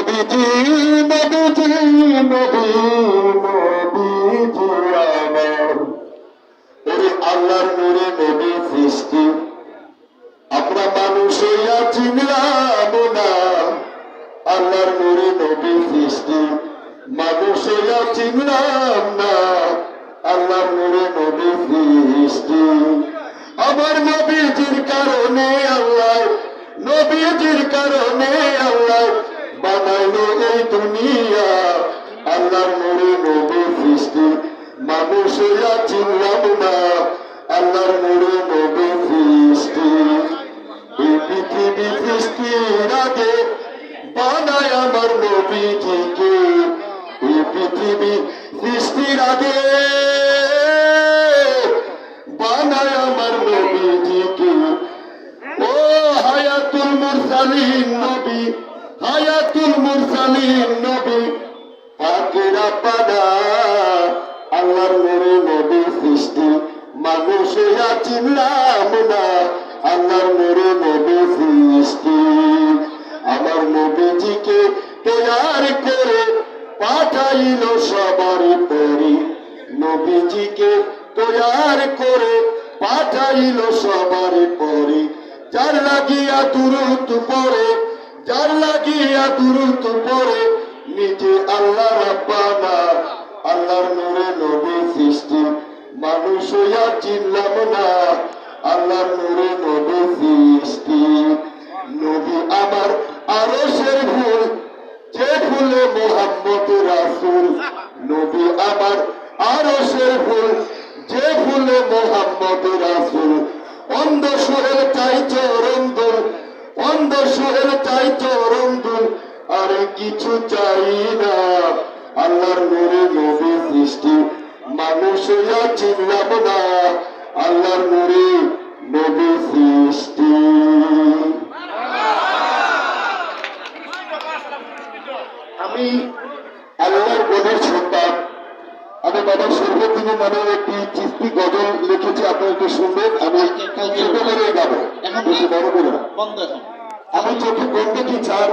নবীজি নবীজি নবী নবীজি আমার ওরে আল্লাহর নূরে নবী সৃষ্টি আমরা মানুষ হইয়া চিনলাম না কারণে আল্লাহ বানাইলো এই দুনিয়া। আল্লাহর নূরে নবী সৃষ্টি। মানুষ হইয়া চিনলাম না, আল্লাহর নূরে নবী সৃষ্টি। এই পৃথিবী সৃষ্টির আগে বানায় আমার নবীজিকে। এই পৃথিবী সৃষ্টির আগে বানায় আমার নবীজিকে। ও হায়াতুল মুরসালিন নবী হায়াতুল মুরসালিন নবী পাকেরা পানা আল্লাহর নূরে নবী সৃষ্টি। মানুষ হইয়া চিনলাম না, আল্লাহর নূরে নবী সৃষ্টি। আমার নবীজিকে তৈয়ার করে পাঠাইল সবার পরি। নবীজিকে তৈয়ার করে পাঠাইল সবার পরি। যার লাগিয়া দুরুত পরে লাগিয়া দুরুত পরে নিজে আল্লাহ রাব্বানা, আল্লাহর নূরে নবী সৃষ্টি মানুষ হইয়া চিনলাম না। আল্লাহর নূরে নবী সৃষ্টি নবী আমার আরশের ফুল, যে ফুলে মোহাম্মদ রাসূল। নবী আমার আরশের ফুল, যে ফুলে মোহাম্মদ রাসূল। অন্ধ সুরের চাই চরন্দুল সুরের চাই চরন্দুল আর কিছু চাই না। আল্লাহর নূরে নবী সৃষ্টি। মানুষ হইয়া চিনলাম না। আল্লাহর নূরে নবী সৃষ্টি। আমি আল্লাহর গণের সন্তান। আমি বাবা সর্বদিনে একটি চিস্তি গজল লিখেছি আপনারা একটু শুনবেন। আমি ছোট গাবো। এখন বেশি বড় করে। বন্ধ এখন। আমি চোখে বলতে দেখি ছাড়